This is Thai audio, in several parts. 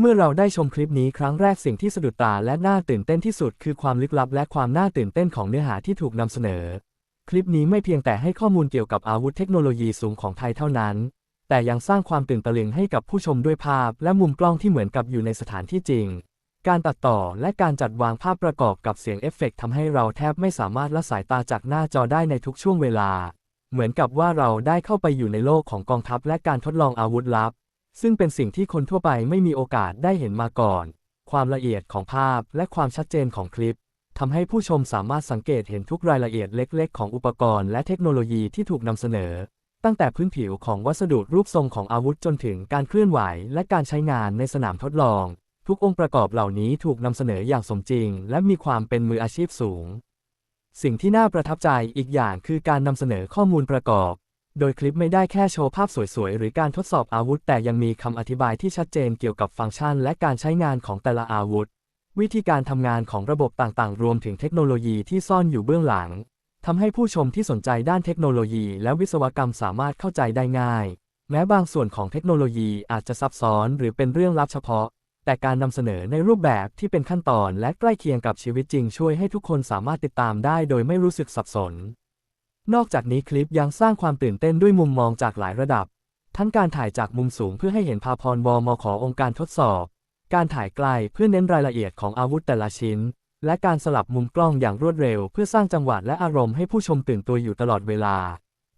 เมื่อเราได้ชมคลิปนี้ครั้งแรกสิ่งที่สะดุดตาและน่าตื่นเต้นที่สุดคือความลึกลับและความน่าตื่นเต้นของเนื้อหาที่ถูกนำเสนอ คลิปนี้ไม่เพียงแต่ให้ข้อมูลเกี่ยวกับอาวุธเทคโนโลยีสูงของไทยเท่านั้น แต่ยังสร้างความตื่นตะลึงให้กับผู้ชมด้วยภาพ และมุมกล้องที่เหมือนกับอยู่ในสถานที่จริง การตัดต่อและการจัดวางภาพประกอบกับเสียงเอฟเฟกต์ทำให้เราแทบไม่สามารถละสายตาจากหน้าจอได้ในทุกช่วงเวลา เหมือนกับว่าเราได้เข้าไปอยู่ในโลกของกองทัพและการทดลองอาวุธลับ ซึ่งเป็นสิ่งที่คนทั่วไปไม่มีโอกาสได้เห็นมาก่อน ความละเอียดของภาพและความชัดเจนของคลิปทำให้ผู้ชมสามารถสังเกตเห็นทุกรายละเอียดเล็ก ๆ ของอุปกรณ์และเทคโนโลยีที่ถูกนำเสนอ ตั้งแต่พื้นผิวของวัสดุรูปทรงของอาวุธจนถึงการเคลื่อนไหวและการใช้งานในสนามทดลอง ทุกองค์ประกอบเหล่านี้ถูกนำเสนออย่างสมจริง และมีความเป็นมืออาชีพสูง สิ่งที่น่าประทับใจอีกอย่างคือการนำเสนอข้อมูลประกอบ โดยคลิปไม่ได้แค่โชว์ภาพสวยๆ หรือการทดสอบอาวุธ แต่ยังมีคำอธิบายที่ชัดเจนเกี่ยวกับฟังก์ชัน และการใช้งานของแต่ละอาวุธ วิธีการทำงานของระบบต่างๆ รวมถึงเทคโนโลยีที่ซ่อนอยู่เบื้องหลังทำให้ผู้ชมที่สนใจด้านเทคโนโลยีและวิศวกรรมสามารถเข้าใจได้ง่าย แม้บางส่วนของเทคโนโลยีอาจจะซับซ้อนหรือเป็นเรื่องลับเฉพาะ แต่การนำเสนอในรูปแบบที่เป็นขั้นตอนและใกล้เคียงกับชีวิตจริง ช่วยให้ทุกคนสามารถติดตามได้โดยไม่รู้สึกสับสน นอกจากนี้คลิปยังสร้างความตื่นเต้นด้วยมุมมองจากหลายระดับ ทั้งการถ่ายจากมุมสูงเพื่อให้เห็นภาพรวมขอองค์การทดสอบ การถ่ายใกล้เพื่อเน้นรายละเอียดของอาวุธแต่ละชิ้น และการสลับมุมกล้องอย่างรวดเร็ว เพื่อสร้างจังหวะและอารมณ์ให้ผู้ชมตื่นตัวอยู่ตลอดเวลา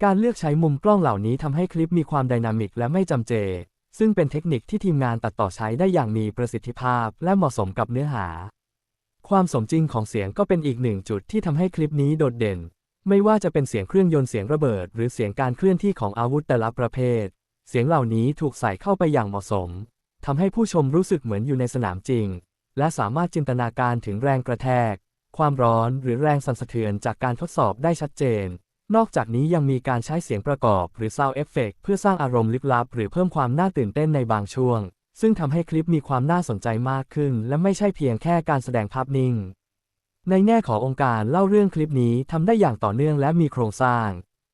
การเลือกใช้มุมกล้องเหล่านี้ทำให้คลิปมีความไดนามิกและไม่จำเจ ซึ่งเป็นเทคนิคที่ทีมงานตัดต่อใช้ได้อย่างมีประสิทธิภาพ และเหมาะสมกับเนื้อหา ความสมจริงของเสียงก็เป็นอีกหนึ่งจุดที่ทำให้คลิปนี้โดดเด่น ไม่ว่าจะเป็นเสียงเครื่องยนต์เสียงระเบิด หรือเสียงการเคลื่อนที่ของอาวุธแต่ละประเภท เสียงเหล่านี้ถูกใส่เข้าไปอย่างเหมาะสมทำให้ผู้ชมรู้สึกเหมือนอยู่ในสนามจริง และสามารถจินตนาการถึงแรงกระแทก ความร้อนหรือแรงสั่นสะเทือนจากการทดสอบได้ชัดเจน นอกจากนี้ยังมีการใช้เสียงประกอบหรือ Sound Effect เพื่อสร้างอารมณ์ลึกลับ หรือเพิ่มความน่าตื่นเต้นในบางช่วง ซึ่งทำให้คลิปมีความน่าสนใจมากขึ้น และไม่ใช่เพียงแค่การแสดงภาพนิ่ง ในแง่ขององค์การเล่าเรื่องคลิปนี้ทำได้อย่างต่อเนื่องและมีโครงสร้าง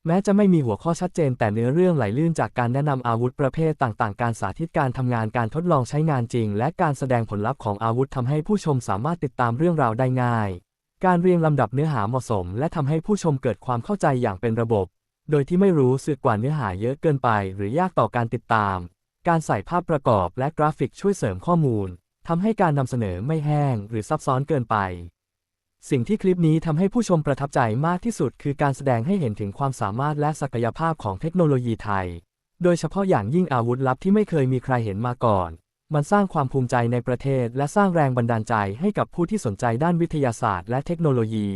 แม้จะไม่มีหัวข้อชัดเจนแต่เนื้อเรื่องไหลลื่นจากการแนะนำอาวุธประเภทต่างๆ การสาธิตการทำงานการทดลองใช้งานจริง และการแสดงผลลัพธ์ของอาวุธทำให้ผู้ชมสามารถติดตามเรื่องราวได้ง่าย การเรียงลำดับเนื้อหาเหมาะสม และทำให้ผู้ชมเกิดความเข้าใจอย่างเป็นระบบ โดยที่ไม่รู้สึกกว่าเนื้อหาเยอะเกินไป หรือยากต่อการติดตาม การใส่ภาพประกอบและกราฟิกช่วยเสริมข้อมูลทำให้การนำเสนอไม่แห้ง หรือซับซ้อนเกินไป สิ่งที่คลิปนี้ทำให้ผู้ชมประทับใจมากที่สุด คือการแสดงให้เห็นถึงความสามารถและศักยภาพของเทคโนโลยีไทย โดยเฉพาะอย่างยิ่งอาวุธลับที่ไม่เคยมีใครเห็นมาก่อน มันสร้างความภูมิใจในประเทศ และสร้างแรงบันดาลใจให้กับผู้ที่สนใจด้านวิทยาศาสตร์ และเทคโนโลยี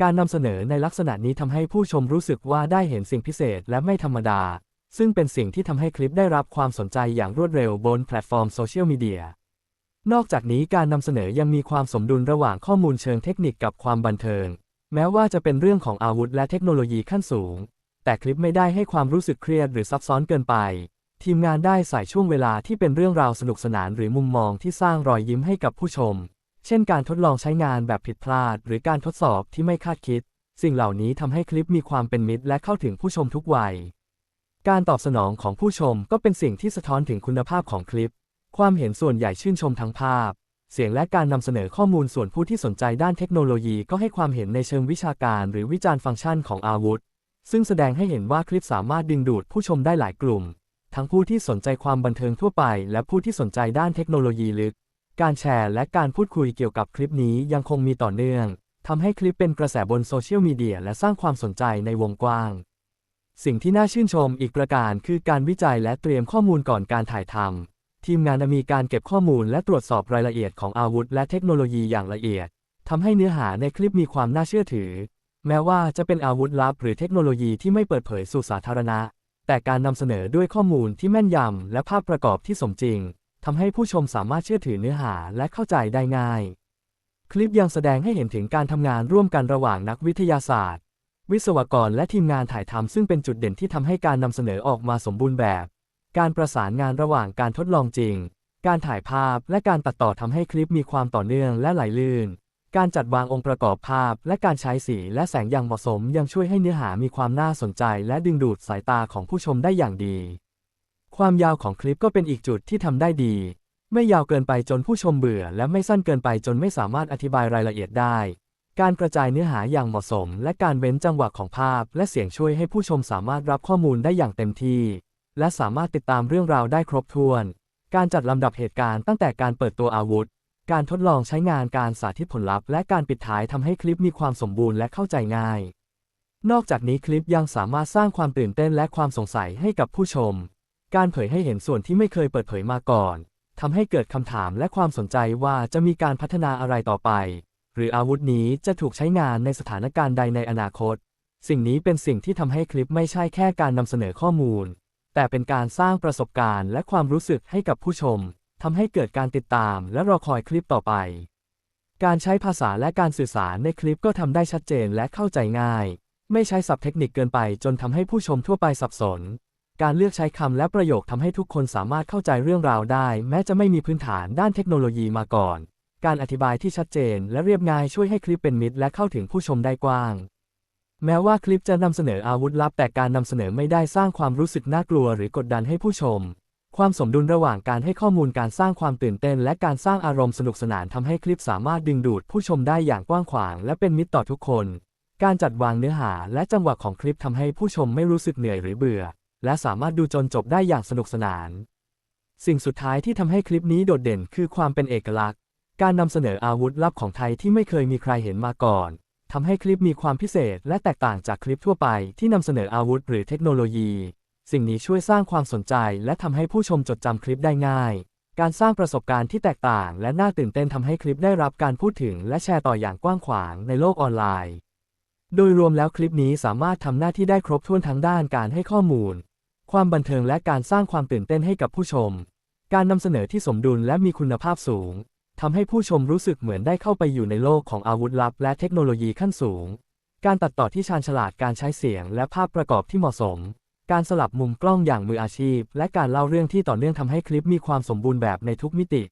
การนำเสนอในลักษณะนี้ทำให้ผู้ชมรู้สึกว่าได้เห็นสิ่งพิเศษและไม่ธรรมดา ซึ่งเป็นสิ่งที่ทำให้คลิปได้รับความสนใจอย่างรวดเร็วบนแพลตฟอร์มโซเชียลมีเดีย นอกจากนี้การนำเสนอยังมีความสมดุลระหว่างข้อมูลเชิงเทคนิคกับความบันเทิง แม้ว่าจะเป็นเรื่องของอาวุธและเทคโนโลยีขั้นสูง แต่คลิปไม่ได้ให้ความรู้สึกเครียดหรือซับซ้อนเกินไป ทีมงานได้ใส่ช่วงเวลาที่เป็นเรื่องราวสนุกสนานหรือมุมมองที่สร้างรอยยิ้มให้กับผู้ชม เช่นการทดลองใช้งานแบบผิดพลาด หรือการทดสอบที่ไม่คาดคิด สิ่งเหล่านี้ทำให้คลิปมีความเป็นมิตรและเข้าถึงผู้ชมทุกวัย การตอบสนองของผู้ชมก็เป็นสิ่งที่สะท้อนถึงคุณภาพของคลิป ความเห็นส่วนใหญ่ชื่นชมทั้งภาพ เสียงและการนำเสนอข้อมูลส่วนผู้ที่สนใจด้านเทคโนโลยีก็ให้ความเห็นในเชิงวิชาการหรือวิจารณ์ฟังก์ชันของอาวุธ ซึ่งแสดงให้เห็นว่าคลิปสามารถดึงดูดผู้ชมได้หลายกลุ่ม ทั้งผู้ที่สนใจความบันเทิงทั่วไป และผู้ที่สนใจด้านเทคโนโลยีลึก การแชร์และการพูดคุยเกี่ยวกับคลิปนี้ยังคงมีต่อเนื่องทำให้คลิปเป็นกระแสบนโซเชียลมีเดียและสร้างความสนใจในวงกว้าง สิ่งที่น่าชื่นชมอีกประการคือการวิจัยและเตรียมข้อมูลก่อนการถ่ายทำ ทีมงานมีการเก็บข้อมูลและตรวจสอบรายละเอียดของอาวุธและเทคโนโลยีอย่างละเอียดทำให้เนื้อหาในคลิปมีความน่าเชื่อถือ แม้ว่าจะเป็นอาวุธลับหรือเทคโนโลยีที่ไม่เปิดเผยสู่สาธารณะ แต่การนำเสนอด้วยข้อมูลที่แม่นยำและภาพประกอบที่สมจริงทำให้ผู้ชมสามารถเชื่อถือเนื้อหาและเข้าใจได้ง่าย คลิปยังแสดงให้เห็นถึงการทำงานร่วมกันระหว่างนักวิทยาศาสตร์ วิศวกรและทีมงานถ่ายทำซึ่งเป็นจุดเด่นที่ทำให้การนำเสนอออกมาสมบูรณ์แบบ การประสานงานระหว่างการทดลองจริง การถ่ายภาพและการตัดต่อทำให้คลิปมีความต่อเนื่องและไหลลื่น การจัดวางองค์ประกอบภาพ และการใช้สีและแสงอย่างเหมาะสม ยังช่วยให้เนื้อหามีความน่าสนใจ และดึงดูดสายตาของผู้ชมได้อย่างดี ความยาวของคลิปก็เป็นอีกจุดที่ทำได้ดี ไม่ยาวเกินไปจนผู้ชมเบื่อ และไม่สั้นเกินไปจนไม่สามารถอธิบายรายละเอียดได้การกระจายเนื้อหาอย่างเหมาะสม และการเว้นจังหวะของภาพ และเสียงช่วยให้ผู้ชมสามารถรับข้อมูลได้อย่างเต็มที่ และสามารถติดตามเรื่องราวได้ครบถ้วน การจัดลำดับเหตุการณ์ตั้งแต่การเปิดตัวอาวุธ การทดลองใช้งานการสาธิตผลลัพธ์ และการปิดท้ายทำให้คลิปมีความสมบูรณ์และเข้าใจง่าย นอกจากนี้คลิปยังสามารถสร้างความตื่นเต้นและความสงสัยให้กับผู้ชม การเผยให้เห็นส่วนที่ไม่เคยเปิดเผยมาก่อนทำให้เกิดคำถามและความสนใจว่าจะมีการพัฒนาอะไรต่อไป หรืออาวุธนี้จะถูกใช้งานในสถานการณ์ใดในอนาคต สิ่งนี้เป็นสิ่งที่ทำให้คลิปไม่ใช่แค่การนำเสนอข้อมูล แต่เป็นการสร้างประสบการณ์และความรู้สึกให้กับผู้ชมทำให้เกิดการติดตามและรอคอยคลิปต่อไป การใช้ภาษาและการสื่อสารในคลิปก็ทำได้ชัดเจนและเข้าใจง่าย ไม่ใช้ศัพท์เทคนิคเกินไปจนทำให้ผู้ชมทั่วไปสับสน การเลือกใช้คำและประโยคทำให้ทุกคนสามารถเข้าใจเรื่องราวได้ แม้จะไม่มีพื้นฐานด้านเทคโนโลยีมาก่อน การอธิบายที่ชัดเจนและเรียบง่ายช่วยให้คลิปเป็นมิตรและเข้าถึงผู้ชมได้กว้าง แม้ว่าคลิปจะนำเสนออาวุธลับแต่การนำเสนอไม่ได้สร้างความรู้สึกน่ากลัวหรือกดดันให้ผู้ชม ความสมดุลระหว่างการให้ข้อมูลการสร้างความตื่นเต้น และการสร้างอารมณ์สนุกสนานทำให้คลิปสามารถดึงดูดผู้ชมได้อย่างกว้างขวาง และเป็นมิตรต่อทุกคน การจัดวางเนื้อหาและจังหวะของคลิปทำให้ผู้ชมไม่รู้สึกเหนื่อยหรือเบื่อ และสามารถดูจนจบได้อย่างสนุกสนาน สิ่งสุดท้ายที่ทำให้คลิปนี้โดดเด่นคือความเป็นเอกลักษณ์ การนำเสนออาวุธลับของไทยที่ไม่เคยมีใครเห็นมาก่อน ทำให้คลิปมีความพิเศษและแตกต่างจากคลิปทั่วไปที่นำเสนออาวุธหรือเทคโนโลยี สิ่งนี้ช่วยสร้างความสนใจและทำให้ผู้ชมจดจำคลิปได้ง่าย การสร้างประสบการณ์ที่แตกต่าง และน่าตื่นเต้นทำให้คลิปได้รับการพูดถึง และแชร์ต่ออย่างกว้างขวางในโลกออนไลน์ โดยรวมแล้วคลิปนี้สามารถทำหน้าที่ได้ครบถ้วนทั้งด้านการให้ข้อมูล ความบันเทิงและการสร้างความตื่นเต้นให้กับผู้ชม การนำเสนอที่สมดุลและมีคุณภาพสูง ทำให้ผู้ชมรู้สึกเหมือนได้เข้าไปอยู่ในโลกของอาวุธลับ และเทคโนโลยีขั้นสูง การตัดต่อที่ชาญฉลาดการใช้เสียง และภาพประกอบที่เหมาะสม การสลับมุมกล้องอย่างมืออาชีพ และการเล่าเรื่องที่ต่อเนื่องทำให้คลิปมีความสมบูรณ์แบบในทุกมิติ